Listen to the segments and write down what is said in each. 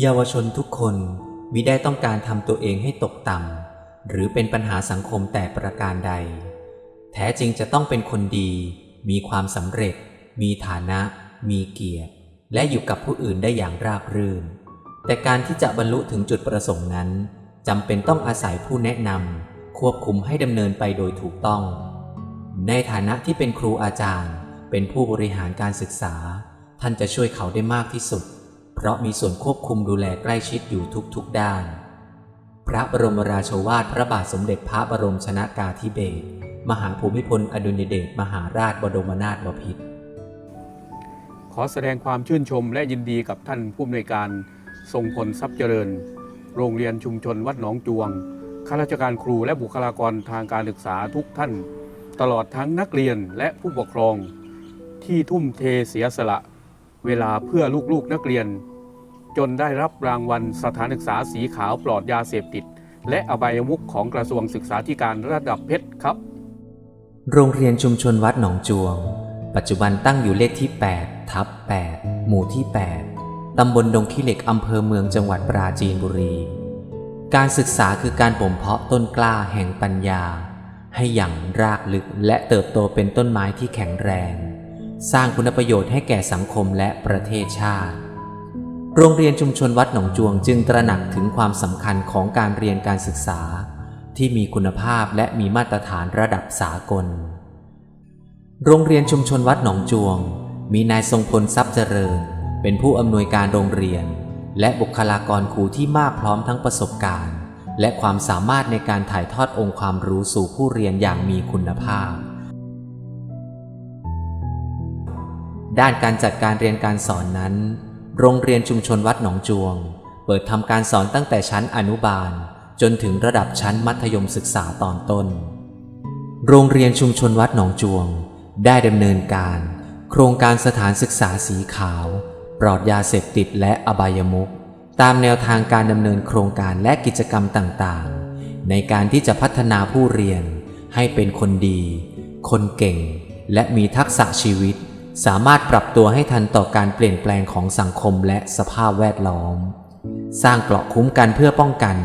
เยาวชนทุกคนมิได้ต้องการทำตัวเองให้ตกต่ำหรือเป็นปัญหาสังคมแต่ประการใด แท้จริงจะต้องเป็นคนดี มีความสำเร็จ มีฐานะ มีเกียรติ และอยู่กับผู้อื่นได้อย่างราบรื่น แต่การที่จะบรรลุถึงจุดประสงค์นั้นจำเป็นต้องอาศัยผู้แนะนำควบคุมให้ดำเนินไปโดยถูกต้อง ในฐานะที่เป็นครูอาจารย์ เป็นผู้บริหารการศึกษา ท่านจะช่วยเขาได้มากที่สุด เพราะมีส่วนควบคุมดูแลใกล้ชิดอยู่ทุกๆด้าน พระบรมราโชวาทพระบาทสมเด็จพระบรมชนากาธิเบศรมหาภูมิพลอดุลยเดชมหาราชบรมนาถบพิตรขอแสดงความชื่นชมและยินดีกับท่านผู้อำนวยการทรงพลทรัพย์เจริญ โรงเรียนชุมชนวัดหนองจวงข้าราชการครูและบุคลากรทางการศึกษาทุกท่าน ตลอดทั้งนักเรียนและผู้ปกครอง ที่ทุ่มเทเสียสละ เวลาเพื่อลูกๆนักเรียน จนได้รับรางวัลสถานศึกษาสีขาวปลอดยาเสพติด และอบายมุขของกระทรวงศึกษาธิการระดับเพชรครับ โรงเรียนชุมชนวัดหนองจวง ปัจจุบันตั้งอยู่เลขที่ 8 ทับ 8 หมู่ที่ 8 ตำบลดงขี้เหล็กอำเภอเมืองจังหวัดปราจีนบุรี การศึกษาคือการบ่มเพาะต้นกล้าแห่งปัญญา ให้อย่างรากลึกและเติบโตเป็นต้นไม้ที่แข็งแรง สร้างคุณประโยชน์ให้แก่สังคมและประเทศชาติ โรงเรียนชุมชนวัดหนองจวงจึงตระหนักถึงความสำคัญของการเรียนการศึกษา ที่มีคุณภาพและมีมาตรฐานระดับสากล โรงเรียนชุมชนวัดหนองจวง มีนายทรงพลทรัพย์เจริญ เป็นผู้อำนวยการโรงเรียน และบุคลากรครูที่มากพร้อมทั้งประสบการณ์ และความสามารถในการถ่ายทอดองค์ความรู้สู่ผู้เรียนอย่างมีคุณภาพ ด้านการจัดการเรียนการสอนนั้น โรงเรียนชุมชนวัดหนองจวง เปิดทำการสอนตั้งแต่ชั้นอนุบาล จนถึงระดับชั้นมัธยมศึกษาตอนต้น โรงเรียนชุมชนวัดหนองจวง ได้ดำเนินการ โครงการสถานศึกษาสีขาว ปลอดยาเสพติดและอบายมุขตามแนวทางการดำเนินโครงการและกิจกรรมต่างๆ ในการที่จะพัฒนาผู้เรียนให้เป็นคนดี คนเก่ง และมีทักษะชีวิต สามารถปรับตัวให้ทันต่อการเปลี่ยนแปลงของสังคมและสภาพแวดล้อม สร้างเกราะคุ้มกันเพื่อป้องกัน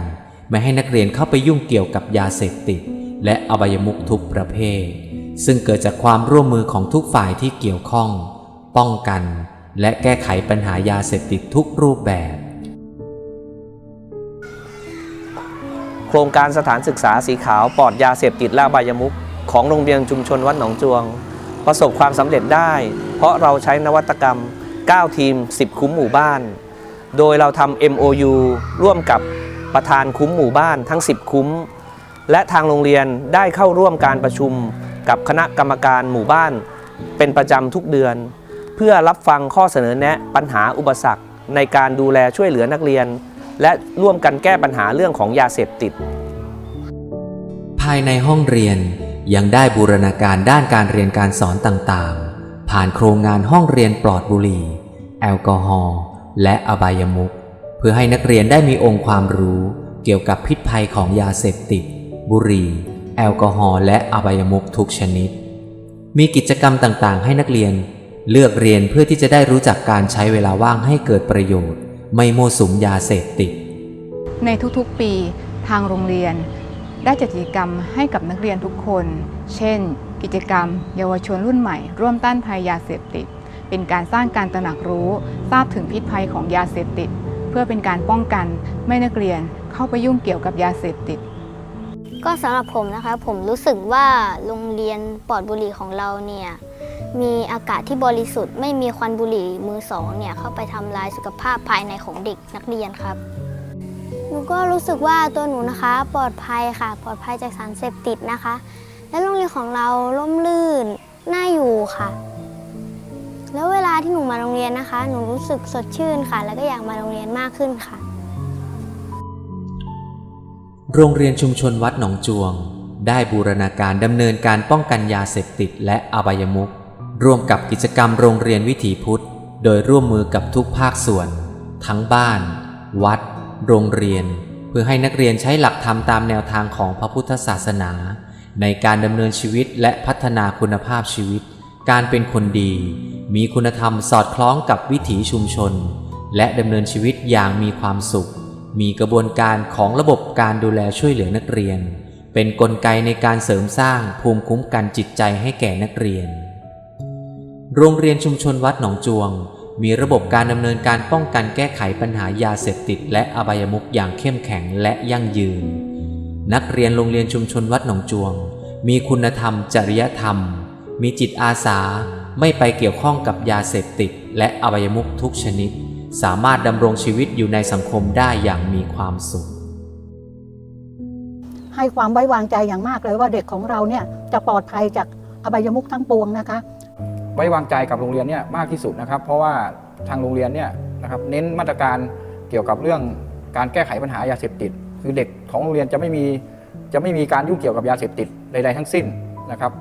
ไม่ให้นักเรียนเข้าไปยุ่งเกี่ยวกับยาเสพติด และอบายมุขทุกประเภท ซึ่งเกิดจากความร่วมมือของทุกฝ่ายที่เกี่ยวข้อง ป้องกัน และแก้ไขปัญหายาเสพติดทุกรูปแบบ โครงการสถานศึกษาสีขาวปลอดยาเสพติดและอบายมุขของโรงเรียนชุมชนวัดหนองจวง ประสบความสำเร็จได้ เพราะเราใช้นวัตกรรม 9 ทีม 10 คุ้มหมู่บ้าน โดยเราทำ MOU ร่วมกับประธานคุ้มหมู่บ้านทั้ง 10 คุ้ม และทางโรงเรียนได้เข้าร่วมการประชุมกับคณะกรรมการหมู่บ้าน เป็นประจำทุกเดือน เพื่อรับฟังข้อเสนอแนะปัญหาอุปสรรค ในการดูแลช่วยเหลือนักเรียน และร่วมกันแก้ปัญหาเรื่องของยาเสพติด ภายในห้องเรียน ยังได้บูรณาการด้านการเรียนการสอนต่างๆ ผ่านโครงงานห้องเรียนปลอดบุหรี่ แอลกอฮอล์และอบายมุขเพื่อให้นักเรียนได้มีองค์ความรู้เกี่ยวกับพิษภัยของยาเสพติด บุหรี่ แอลกอฮอล์และอบายมุขทุกชนิด มีกิจกรรมต่างๆ ให้นักเรียน เลือกเรียนเพื่อที่จะได้รู้จักการใช้เวลาว่างให้เกิดประโยชน์ ไม่โมสุมยาเสพติด ในทุกๆปีทางโรงเรียน ได้จัดกิจกรรมให้กับนักเรียนทุกคน เช่น กิจกรรม เยาวชนรุ่นใหม่ ร่วมต้านภัยยาเสพติด เป็นการสร้างการตระหนักรู้ทราบถึงพิษภัยของยาเสพติด เพื่อเป็นการป้องกันไม่นักเรียนเข้าไปยุ่งเกี่ยวกับยาเสพติด ก็สำหรับผมนะคะผมรู้สึกว่าโรงเรียนปลอดบุหรี่ของเราเนี่ยมีอากาศที่บริสุทธิ์ไม่มีควันบุหรี่มือสองเนี่ยเข้าไปทำลายสุขภาพภายในของเด็กนักเรียนครับ นูก็รู้สึกว่าตัวหนูนะคะ ปลอดภัยค่ะ ปลอดภัยจากสารเสพติดนะคะ และโรงเรียนของเราร่มรื่นน่าอยู่ค่ะ แล้วเวลาที่หนูมาโรงเรียนนะคะ หนูรู้สึกสดชื่นค่ะ แล้วก็อยากมาโรงเรียนมากขึ้นค่ะ โรงเรียนชุมชนวัดหนองจวง ได้บูรณาการดำเนินการป้องกันยาเสพติดและอบายมุขร่วมกับกิจกรรมโรงเรียนวิถีพุทธ โดยร่วมมือกับทุกภาคส่วน ทั้งบ้าน วัด โรงเรียน เพื่อให้นักเรียนใช้หลักธรรมตามแนวทางของพระพุทธศาสนา ในการดำเนินชีวิตและพัฒนาคุณภาพชีวิต การเป็นคนดี มีคุณธรรมสอดคล้องกับวิถีชุมชน และดำเนินชีวิตอย่างมีความสุข มีกระบวนการของระบบการดูแลช่วยเหลือนักเรียน เป็นนกลไกในการเสริมสร้างภูมิคุ้มกันจิตใจให้แก่นักเรียน โรงเรียนชุมชนวัดหนองจวง มีระบบการดำเนินการป้องกันแก้ไขปัญหายาเสพติด และอบายมุขอย่างเข้มแข็งและยั่งยืน นักเรียนโรงเรียนชุมชนวัดหนองจวง มีคุณธรรม จริยธรรม มีจิตอาสา ไม่ไปเกี่ยวข้องกับยาเสพติด และอบายมุขทุกชนิด สามารถดำรงชีวิตอยู่ในสังคมได้อย่างมีความสุขให้ความไว้วางใจอย่างมากเลยว่าเด็กของเราเนี่ยจะปลอดภัยจากอบายมุขทั้งปวงนะคะ ไว้วางใจกับโรงเรียนเนี่ยมากที่สุดนะครับ เพราะว่าทางโรงเรียนเนี่ยนะครับเน้นมาตรการเกี่ยวกับเรื่องการแก้ไขปัญหายาเสพติด คือเด็กของโรงเรียนจะไม่มีจะไม่มีการยุ่งเกี่ยวกับยาเสพติดใดๆทั้งสิ้นนะครับ